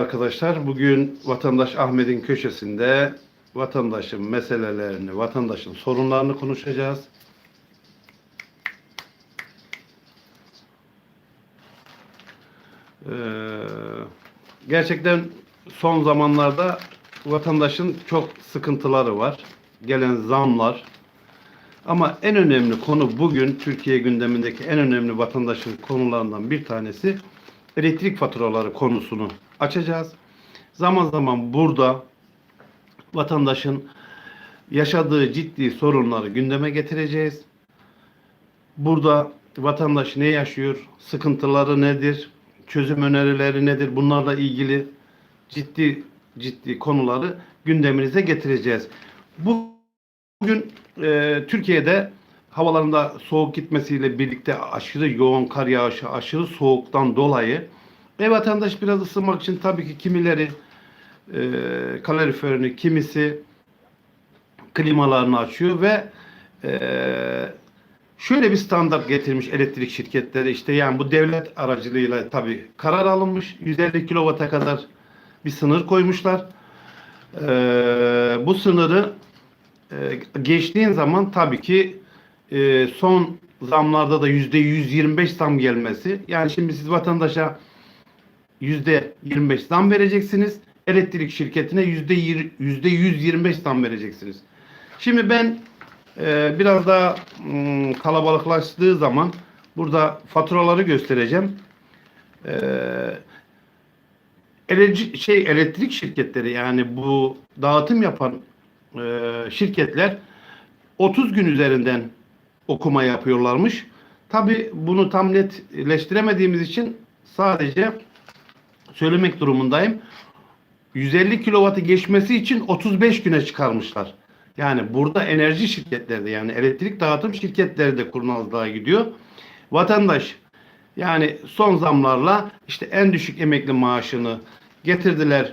Arkadaşlar bugün vatandaş Ahmet'in köşesinde vatandaşın meselelerini, vatandaşın sorunlarını konuşacağız. Ee, gerçekten son zamanlarda vatandaşın çok sıkıntıları var. Gelen zamlar. Ama en önemli konu bugün Türkiye gündemindeki en önemli vatandaşın konularından bir tanesi elektrik faturaları konusunu açacağız. Zaman zaman burada vatandaşın yaşadığı ciddi sorunları gündeme getireceğiz. Burada vatandaş ne yaşıyor, sıkıntıları nedir, çözüm önerileri nedir bunlarla ilgili ciddi ciddi konuları gündeminize getireceğiz. Bu Bugün e, Türkiye'de havalarında soğuk gitmesiyle birlikte aşırı yoğun kar yağışı, aşırı soğuktan dolayı ev vatandaş biraz ısınmak için tabii ki kimileri e, kaloriferini, kimisi klimalarını açıyor ve e, şöyle bir standart getirmiş elektrik şirketleri işte yani bu devlet aracılığıyla tabii karar alınmış 150 kilovata kadar bir sınır koymuşlar. E, bu sınırı ee, geçtiğin zaman tabii ki e, son zamlarda da yüzde 125 zam gelmesi. Yani şimdi siz vatandaşa 25 zam vereceksiniz. Elektrik şirketine yüzde yüzde 125 zam vereceksiniz. Şimdi ben e, biraz daha m, kalabalıklaştığı zaman burada faturaları göstereceğim. E, enerji, şey elektrik şirketleri yani bu dağıtım yapan e, şirketler 30 gün üzerinden okuma yapıyorlarmış. Tabi bunu tam netleştiremediğimiz için sadece söylemek durumundayım. 150 kilovatı geçmesi için 35 güne çıkarmışlar. Yani burada enerji şirketleri yani elektrik dağıtım şirketleri de kurnazlığa gidiyor. Vatandaş yani son zamlarla işte en düşük emekli maaşını getirdiler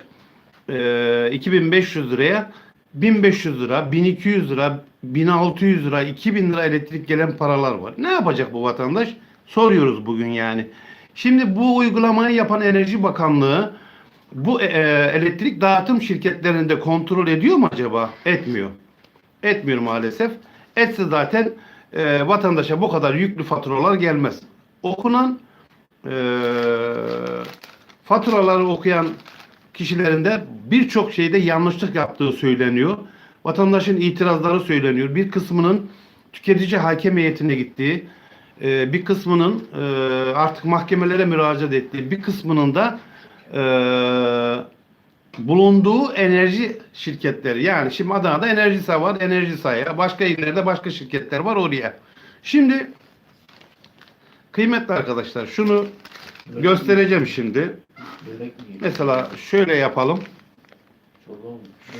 e, 2500 liraya. 1500 lira, 1200 lira, 1600 lira, 2000 lira elektrik gelen paralar var. Ne yapacak bu vatandaş? Soruyoruz bugün yani. Şimdi bu uygulamayı yapan Enerji Bakanlığı bu e, elektrik dağıtım şirketlerinde kontrol ediyor mu acaba? Etmiyor. Etmiyor maalesef. Etse zaten e, vatandaşa bu kadar yüklü faturalar gelmez. Okunan e, faturaları okuyan kişilerinde birçok şeyde yanlışlık yaptığı söyleniyor. Vatandaşın itirazları söyleniyor. Bir kısmının tüketici hakem gittiği, e, bir kısmının e, artık mahkemelere müracaat ettiği, bir kısmının da e, bulunduğu enerji şirketleri. Yani şimdi Adana'da Enerjisa var, Enerjisa'ya. Başka illerde başka şirketler var oraya. Şimdi kıymetli arkadaşlar şunu göstereceğim şimdi. Mesela şöyle yapalım.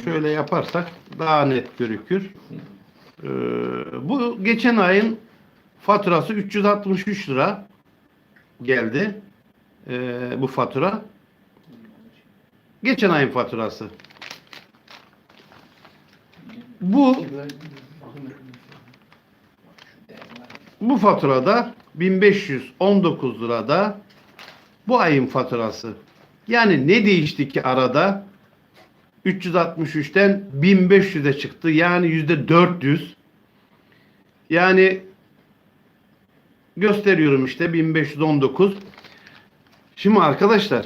Şöyle yaparsak daha net görükür. Ee, bu geçen ayın faturası 363 lira geldi. Ee, bu fatura. Geçen ayın faturası. Bu bu faturada 1519 lirada bu ayın faturası. Yani ne değişti ki arada? 363'ten 1500'e çıktı. Yani yüzde 400. Yani gösteriyorum işte 1519. Şimdi arkadaşlar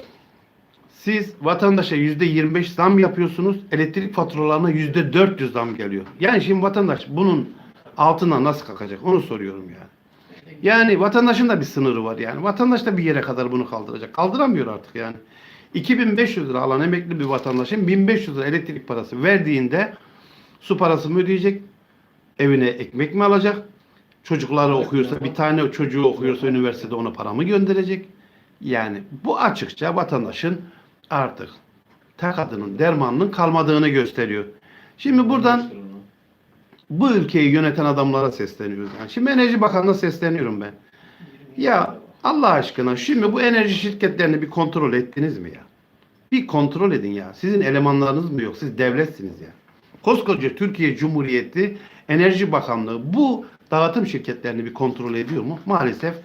siz vatandaşa yüzde 25 zam yapıyorsunuz. Elektrik faturalarına yüzde 400 zam geliyor. Yani şimdi vatandaş bunun altına nasıl kalkacak? Onu soruyorum yani. Yani vatandaşın da bir sınırı var yani. Vatandaş da bir yere kadar bunu kaldıracak. Kaldıramıyor artık yani. 2500 lira alan emekli bir vatandaşın 1500 lira elektrik parası verdiğinde su parası mı ödeyecek? Evine ekmek mi alacak? Çocukları okuyorsa bir tane çocuğu okuyorsa üniversitede ona para mı gönderecek? Yani bu açıkça vatandaşın artık takadının dermanının kalmadığını gösteriyor. Şimdi buradan bu ülkeyi yöneten adamlara sesleniyoruz. Yani şimdi Enerji Bakanı'na sesleniyorum ben. Ya Allah aşkına şimdi bu enerji şirketlerini bir kontrol ettiniz mi ya? Bir kontrol edin ya. Sizin elemanlarınız mı yok? Siz devletsiniz ya. Koskoca Türkiye Cumhuriyeti Enerji Bakanlığı bu dağıtım şirketlerini bir kontrol ediyor mu? Maalesef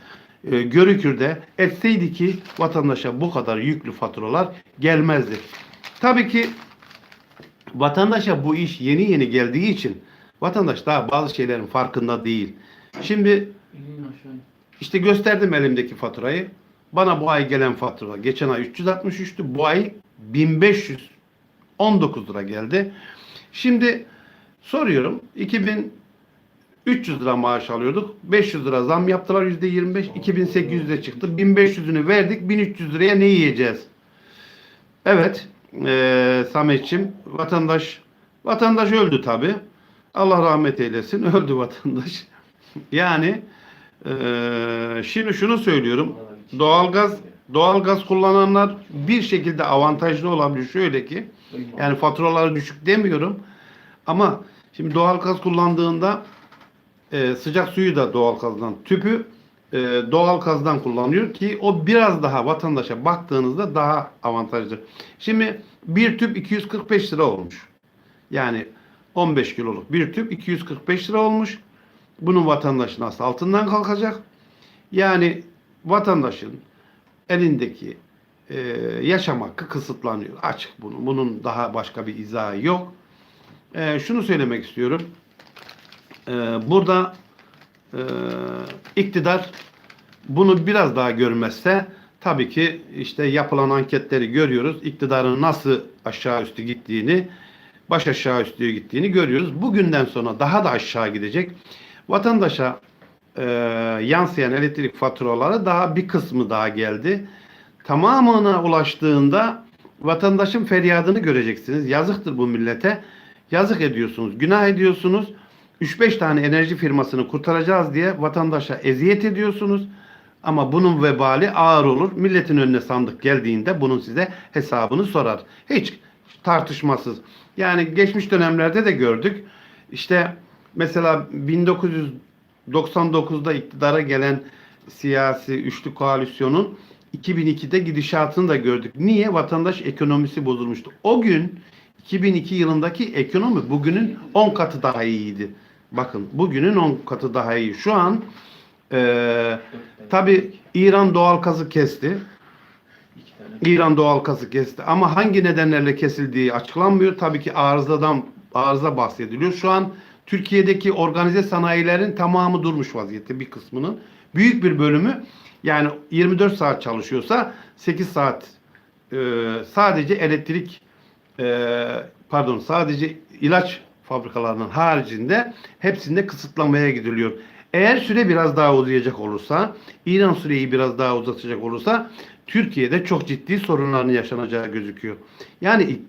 e, Görükür'de etseydi ki vatandaşa bu kadar yüklü faturalar gelmezdi. Tabii ki vatandaşa bu iş yeni yeni geldiği için vatandaş daha bazı şeylerin farkında değil. Şimdi işte gösterdim elimdeki faturayı. Bana bu ay gelen fatura geçen ay 363'tü. Bu ay 1519 lira geldi. Şimdi soruyorum 2300 lira maaş alıyorduk. 500 lira zam yaptılar %25. 2800'e çıktı. 1500'ünü verdik. 1300 liraya ne yiyeceğiz? Evet eee Sametçim vatandaş vatandaş öldü tabi. Allah rahmet eylesin. Öldü vatandaş. Yani eee, şimdi şunu söylüyorum. Doğalgaz doğalgaz kullananlar bir şekilde avantajlı olabilir. Şöyle ki yani faturaları düşük demiyorum. Ama şimdi doğalgaz kullandığında e, sıcak suyu da doğalgazdan, tüpü e, doğalgazdan kullanıyor ki o biraz daha vatandaşa baktığınızda daha avantajlı. Şimdi bir tüp 245 lira olmuş. Yani 15 kiloluk bir tüp 245 lira olmuş. Bunun vatandaş nasıl altından kalkacak? Yani vatandaşın elindeki e, yaşam hakkı kısıtlanıyor. Açık bunun. Bunun daha başka bir izahı yok. E, şunu söylemek istiyorum. E, burada e, iktidar bunu biraz daha görmezse tabii ki işte yapılan anketleri görüyoruz. İktidarın nasıl aşağı üstü gittiğini, baş aşağı üstü gittiğini görüyoruz. Bugünden sonra daha da aşağı gidecek. Vatandaşa e, yansıyan elektrik faturaları daha bir kısmı daha geldi. Tamamına ulaştığında vatandaşın feryadını göreceksiniz. Yazıktır bu millete. Yazık ediyorsunuz, günah ediyorsunuz. 3-5 tane enerji firmasını kurtaracağız diye vatandaşa eziyet ediyorsunuz. Ama bunun vebali ağır olur. Milletin önüne sandık geldiğinde bunun size hesabını sorar. Hiç tartışmasız. Yani geçmiş dönemlerde de gördük. İşte mesela 1999'da iktidara gelen siyasi üçlü koalisyonun 2002'de gidişatını da gördük. Niye? Vatandaş ekonomisi bozulmuştu. O gün 2002 yılındaki ekonomi bugünün 10 katı daha iyiydi. Bakın bugünün 10 katı daha iyi. Şu an e, tabi İran doğal gazı kesti. İran doğal gazı kesti. Ama hangi nedenlerle kesildiği açıklanmıyor. Tabii ki arızadan arıza bahsediliyor. Şu an Türkiye'deki organize sanayilerin tamamı durmuş vaziyette bir kısmının. Büyük bir bölümü yani 24 saat çalışıyorsa 8 saat e, sadece elektrik e, pardon sadece ilaç fabrikalarının haricinde hepsinde kısıtlamaya gidiliyor. Eğer süre biraz daha uzayacak olursa, İran süreyi biraz daha uzatacak olursa Türkiye'de çok ciddi sorunların yaşanacağı gözüküyor. Yani ik-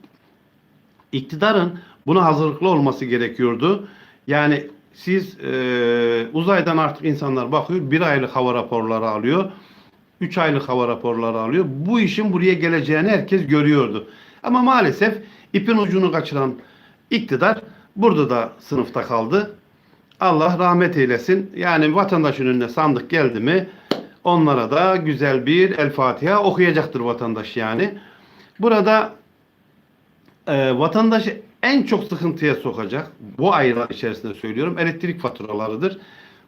iktidarın buna hazırlıklı olması gerekiyordu. Yani siz e, uzaydan artık insanlar bakıyor, bir aylık hava raporları alıyor, üç aylık hava raporları alıyor. Bu işin buraya geleceğini herkes görüyordu. Ama maalesef ipin ucunu kaçıran iktidar burada da sınıfta kaldı. Allah rahmet eylesin. Yani vatandaşın önüne sandık geldi mi onlara da güzel bir El Fatiha okuyacaktır vatandaş yani. Burada e, vatandaşı en çok sıkıntıya sokacak bu aylar içerisinde söylüyorum elektrik faturalarıdır.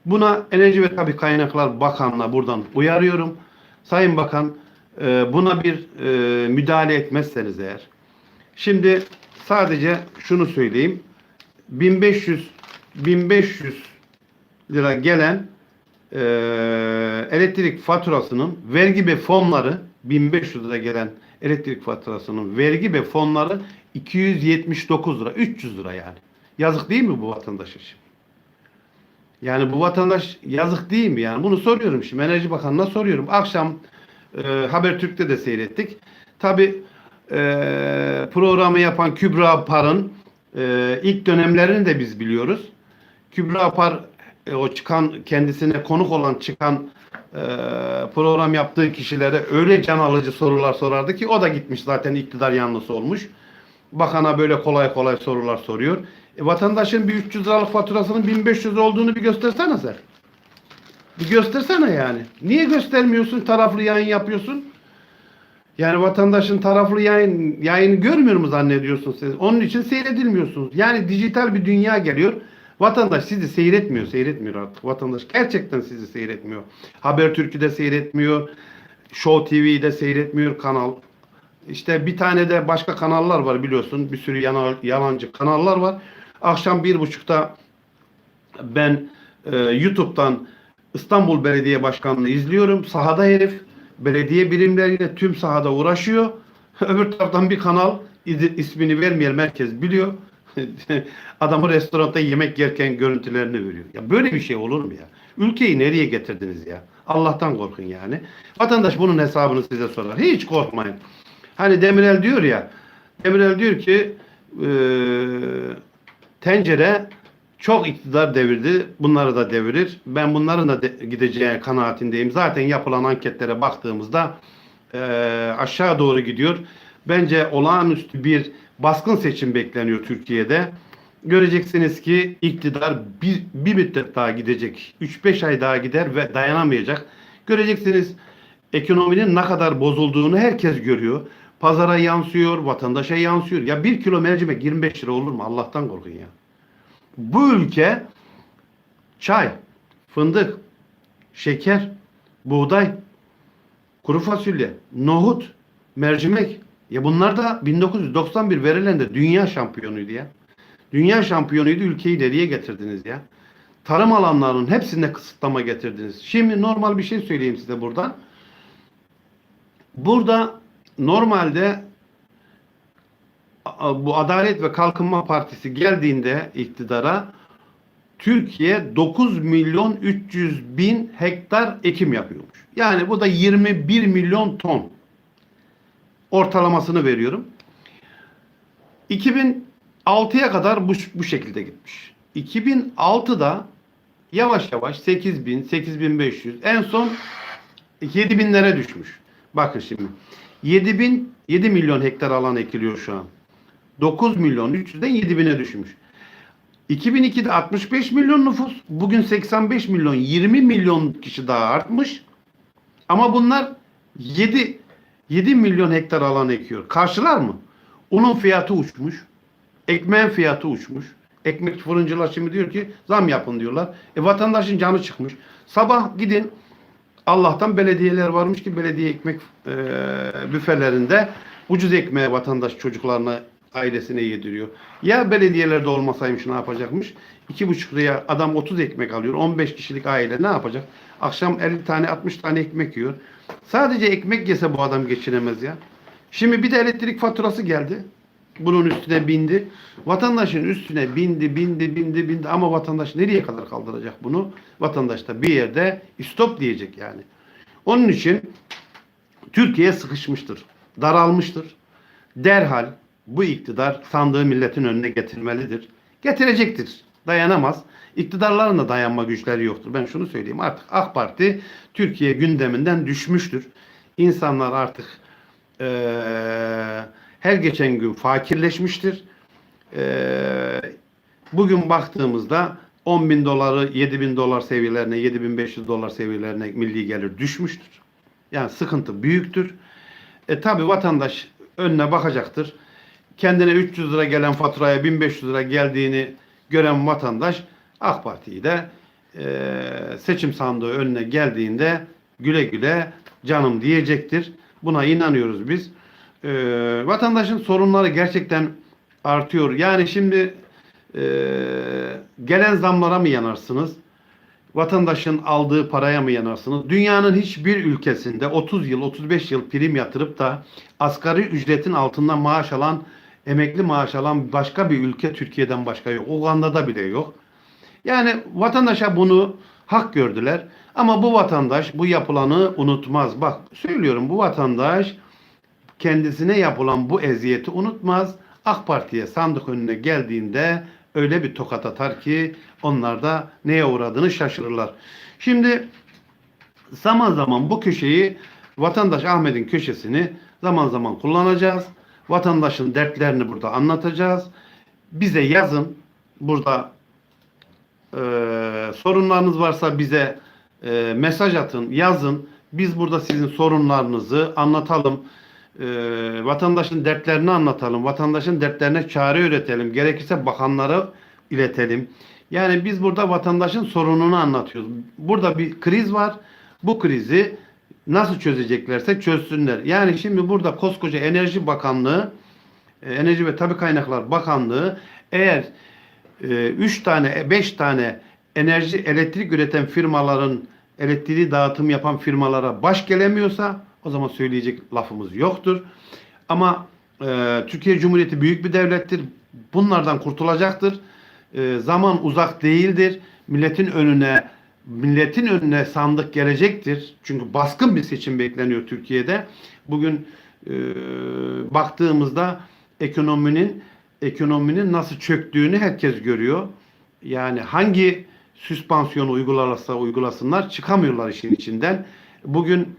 Buna Enerji ve Tabi Kaynaklar Bakanlığı'na buradan uyarıyorum. Sayın Bakan e, buna bir e, müdahale etmezseniz eğer. Şimdi sadece şunu söyleyeyim. 1500 1500 lira gelen e, elektrik faturasının vergi ve fonları 1500 lira gelen elektrik faturasının vergi ve fonları 279 lira 300 lira yani. Yazık değil mi bu vatandaşa şimdi? Yani bu vatandaş yazık değil mi? Yani bunu soruyorum şimdi Enerji Bakanı'na soruyorum. Akşam e, Habertürk'te de seyrettik. Tabi e, programı yapan Kübra Par'ın e, ilk dönemlerini de biz biliyoruz. Kübra Par e, o çıkan kendisine konuk olan çıkan e, program yaptığı kişilere öyle can alıcı sorular sorardı ki o da gitmiş zaten iktidar yanlısı olmuş. Bakana böyle kolay kolay sorular soruyor. E, vatandaşın bir 300 liralık faturasının 1500 lira olduğunu bir göstersene sen. Bir göstersene yani. Niye göstermiyorsun? Taraflı yayın yapıyorsun. Yani vatandaşın taraflı yayın yayını görmüyor mu zannediyorsunuz siz? Onun için seyredilmiyorsunuz. Yani dijital bir dünya geliyor. Vatandaş sizi seyretmiyor, seyretmiyor artık. Vatandaş gerçekten sizi seyretmiyor. Habertürk'ü seyretmiyor. Show TV'de seyretmiyor kanal. İşte bir tane de başka kanallar var biliyorsun. Bir sürü yana- yalancı kanallar var. Akşam bir buçukta ben e, YouTube'dan İstanbul Belediye Başkanı'nı izliyorum. Sahada herif belediye birimleriyle tüm sahada uğraşıyor. Öbür taraftan bir kanal ismini vermeyen herkes biliyor. Adamı restoranda yemek yerken görüntülerini veriyor. Ya böyle bir şey olur mu ya? Ülkeyi nereye getirdiniz ya? Allah'tan korkun yani. Vatandaş bunun hesabını size sorar. Hiç korkmayın. Hani Demirel diyor ya, Demirel diyor ki eee, tencere çok iktidar devirdi. Bunları da devirir. Ben bunların da de- gideceği kanaatindeyim. Zaten yapılan anketlere baktığımızda eee, aşağı doğru gidiyor. Bence olağanüstü bir baskın seçim bekleniyor Türkiye'de. Göreceksiniz ki iktidar bir, bir müddet daha gidecek. 3-5 ay daha gider ve dayanamayacak. Göreceksiniz ekonominin ne kadar bozulduğunu herkes görüyor. Pazara yansıyor, vatandaşa yansıyor. Ya bir kilo mercimek 25 lira olur mu? Allah'tan korkun ya. Bu ülke çay, fındık, şeker, buğday, kuru fasulye, nohut, mercimek. Ya bunlar da 1991 verilerinde dünya şampiyonuydu ya. Dünya şampiyonuydu ülkeyi ileriye getirdiniz ya. Tarım alanlarının hepsinde kısıtlama getirdiniz. Şimdi normal bir şey söyleyeyim size buradan. Burada normalde bu Adalet ve Kalkınma Partisi geldiğinde iktidara Türkiye 9 milyon 300 bin hektar ekim yapıyormuş. Yani bu da 21 milyon ton ortalamasını veriyorum. 2006'ya kadar bu, bu şekilde gitmiş. 2006'da yavaş yavaş 8 bin, 8500 en son 7 binlere düşmüş. Bakın şimdi 7 bin 7 milyon hektar alan ekiliyor şu an. 9 milyon 300'den 7 bine düşmüş. 2002'de 65 milyon nüfus, bugün 85 milyon, 20 milyon kişi daha artmış. Ama bunlar 7 7 milyon hektar alan ekiyor. Karşılar mı? Unun fiyatı uçmuş. Ekmeğin fiyatı uçmuş. Ekmek fırıncılar şimdi diyor ki zam yapın diyorlar. E vatandaşın canı çıkmış. Sabah gidin Allah'tan belediyeler varmış ki belediye ekmek e, büfelerinde ucuz ekmeğe vatandaş çocuklarına ailesine yediriyor. Ya belediyelerde olmasaymış ne yapacakmış? İki buçuk liraya adam 30 ekmek alıyor. 15 kişilik aile ne yapacak? Akşam 50 tane 60 tane ekmek yiyor. Sadece ekmek yese bu adam geçinemez ya. Şimdi bir de elektrik faturası geldi. Bunun üstüne bindi. Vatandaşın üstüne bindi, bindi, bindi, bindi. Ama vatandaş nereye kadar kaldıracak bunu? Vatandaş da bir yerde stop diyecek yani. Onun için Türkiye sıkışmıştır. Daralmıştır. Derhal bu iktidar sandığı milletin önüne getirmelidir. Getirecektir. Dayanamaz. İktidarların da dayanma güçleri yoktur. Ben şunu söyleyeyim. Artık AK Parti Türkiye gündeminden düşmüştür. İnsanlar artık eee, her geçen gün fakirleşmiştir. Eee, bugün baktığımızda 10 bin doları 7 bin dolar seviyelerine 7500 dolar seviyelerine milli gelir düşmüştür. Yani sıkıntı büyüktür. E tabi vatandaş önüne bakacaktır. Kendine 300 lira gelen faturaya 1500 lira geldiğini gören vatandaş AK Parti'yi de e, seçim sandığı önüne geldiğinde güle güle canım diyecektir. Buna inanıyoruz biz. E, vatandaşın sorunları gerçekten artıyor. Yani şimdi e, gelen zamlara mı yanarsınız? Vatandaşın aldığı paraya mı yanarsınız? Dünyanın hiçbir ülkesinde 30 yıl, 35 yıl prim yatırıp da asgari ücretin altından maaş alan, emekli maaş alan başka bir ülke Türkiye'den başka yok. Uganda'da bile yok. Yani vatandaşa bunu hak gördüler. Ama bu vatandaş bu yapılanı unutmaz. Bak söylüyorum bu vatandaş kendisine yapılan bu eziyeti unutmaz. AK Parti'ye sandık önüne geldiğinde öyle bir tokat atar ki onlar da neye uğradığını şaşırırlar. Şimdi zaman zaman bu köşeyi vatandaş Ahmet'in köşesini zaman zaman kullanacağız. Vatandaşın dertlerini burada anlatacağız. Bize yazın. Burada e, sorunlarınız varsa bize e, mesaj atın, yazın. Biz burada sizin sorunlarınızı anlatalım. E, vatandaşın dertlerini anlatalım. Vatandaşın dertlerine çare üretelim. Gerekirse bakanlara iletelim. Yani biz burada vatandaşın sorununu anlatıyoruz. Burada bir kriz var. Bu krizi nasıl çözeceklerse çözsünler. Yani şimdi burada koskoca Enerji Bakanlığı, e, Enerji ve Tabi Kaynaklar Bakanlığı eğer 3 tane, 5 tane enerji elektrik üreten firmaların elektriği dağıtım yapan firmalara baş gelemiyorsa o zaman söyleyecek lafımız yoktur. Ama e, Türkiye Cumhuriyeti büyük bir devlettir. Bunlardan kurtulacaktır. E, zaman uzak değildir. Milletin önüne milletin önüne sandık gelecektir. Çünkü baskın bir seçim bekleniyor Türkiye'de. Bugün e, baktığımızda ekonominin ekonominin nasıl çöktüğünü herkes görüyor. Yani hangi süspansiyonu uygularsa uygulasınlar çıkamıyorlar işin içinden. Bugün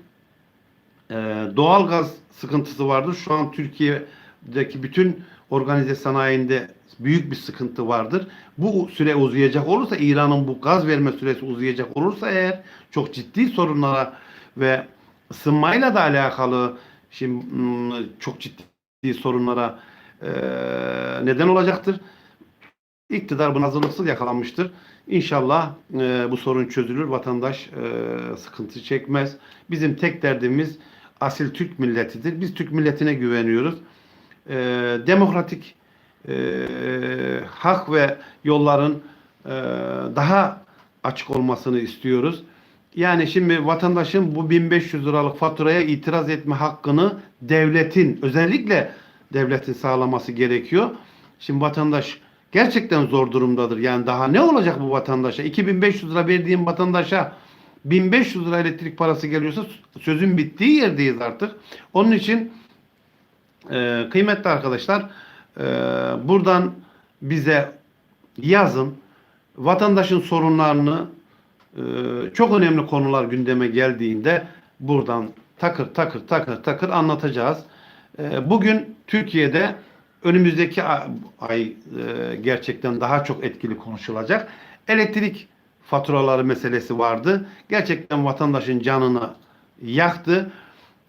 e, doğal gaz sıkıntısı vardır. Şu an Türkiye'deki bütün organize sanayinde büyük bir sıkıntı vardır. Bu süre uzayacak olursa İran'ın bu gaz verme süresi uzayacak olursa eğer çok ciddi sorunlara ve ısınmayla da alakalı şimdi hmm, çok ciddi sorunlara e, neden olacaktır. İktidar buna hazırlıksız yakalanmıştır. İnşallah e, bu sorun çözülür. Vatandaş e, sıkıntı çekmez. Bizim tek derdimiz asil Türk milletidir. Biz Türk milletine güveniyoruz. E, demokratik e, hak ve yolların e, daha açık olmasını istiyoruz. Yani şimdi vatandaşın bu 1500 liralık faturaya itiraz etme hakkını devletin özellikle devletin sağlaması gerekiyor. Şimdi vatandaş gerçekten zor durumdadır. Yani daha ne olacak bu vatandaşa? 2500 lira verdiğim vatandaşa 1500 lira elektrik parası geliyorsa sözün bittiği yerdeyiz artık. Onun için e, kıymetli arkadaşlar e, buradan bize yazın. Vatandaşın sorunlarını e, çok önemli konular gündeme geldiğinde buradan takır takır takır takır anlatacağız. E, bugün Türkiye'de önümüzdeki ay, ay e, gerçekten daha çok etkili konuşulacak. Elektrik faturaları meselesi vardı. Gerçekten vatandaşın canını yaktı.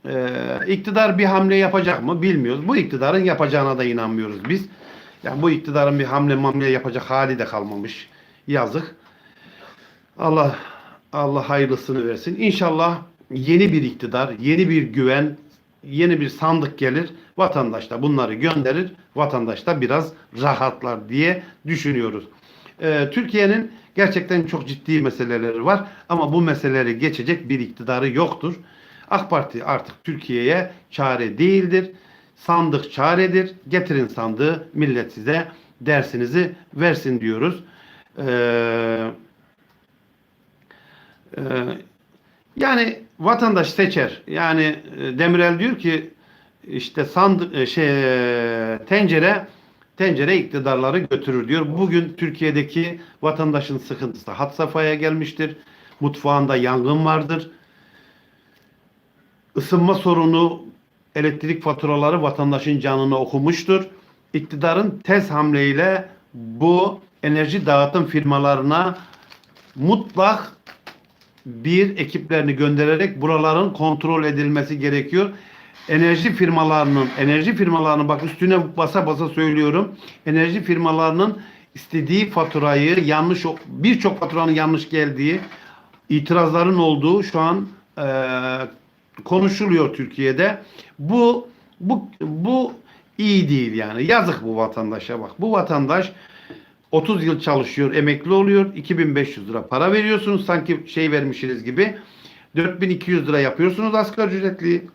Ee, iktidar bir hamle yapacak mı bilmiyoruz. Bu iktidarın yapacağına da inanmıyoruz biz. Yani bu iktidarın bir hamle mamle yapacak hali de kalmamış. Yazık. Allah Allah hayırlısını versin. İnşallah yeni bir iktidar, yeni bir güven, yeni bir sandık gelir. Vatandaş da bunları gönderir. Vatandaş da biraz rahatlar diye düşünüyoruz. Ee, Türkiye'nin gerçekten çok ciddi meseleleri var ama bu meseleleri geçecek bir iktidarı yoktur. AK Parti artık Türkiye'ye çare değildir. Sandık çaredir. Getirin sandığı millet size dersinizi versin diyoruz. Ee, e, yani vatandaş seçer. Yani e, Demirel diyor ki işte sandık e, şey e, tencere tencere iktidarları götürür diyor. Bugün Türkiye'deki vatandaşın sıkıntısı had safhaya gelmiştir. Mutfağında yangın vardır. Isınma sorunu, elektrik faturaları vatandaşın canını okumuştur. İktidarın tez hamleyle bu enerji dağıtım firmalarına mutlak bir ekiplerini göndererek buraların kontrol edilmesi gerekiyor. Enerji firmalarının, enerji firmalarının bak üstüne basa basa söylüyorum. Enerji firmalarının istediği faturayı yanlış birçok faturanın yanlış geldiği itirazların olduğu şu an e, konuşuluyor Türkiye'de. Bu bu bu iyi değil yani. Yazık bu vatandaşa bak. Bu vatandaş 30 yıl çalışıyor, emekli oluyor. 2500 lira para veriyorsunuz sanki şey vermişsiniz gibi. 4200 lira yapıyorsunuz asgari ücretli.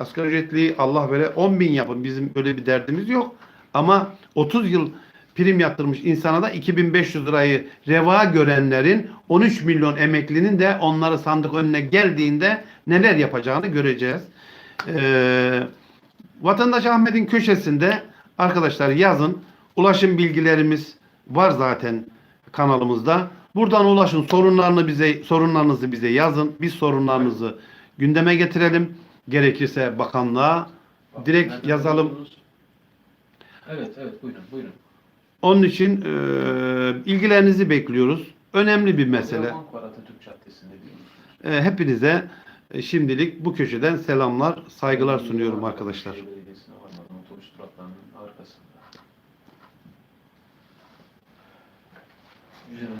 Asgari ücretli Allah vere 10 bin yapın. Bizim öyle bir derdimiz yok. Ama 30 yıl prim yatırmış insana da 2500 lirayı reva görenlerin 13 milyon emeklinin de onları sandık önüne geldiğinde neler yapacağını göreceğiz. Ee, Vatandaş Ahmet'in köşesinde arkadaşlar yazın. Ulaşım bilgilerimiz var zaten kanalımızda. Buradan ulaşın sorunlarını bize sorunlarınızı bize yazın. Biz sorunlarınızı gündeme getirelim. Gerekirse bakanlığa direkt Nereden yazalım. Evet, evet buyurun, buyurun. Onun için e, ilgilerinizi bekliyoruz. Önemli bir mesele. Bank var Atatürk Caddesi'nde diyorsunuz. E, hepinize şimdilik bu köşeden selamlar, saygılar sunuyorum arkadaşlar.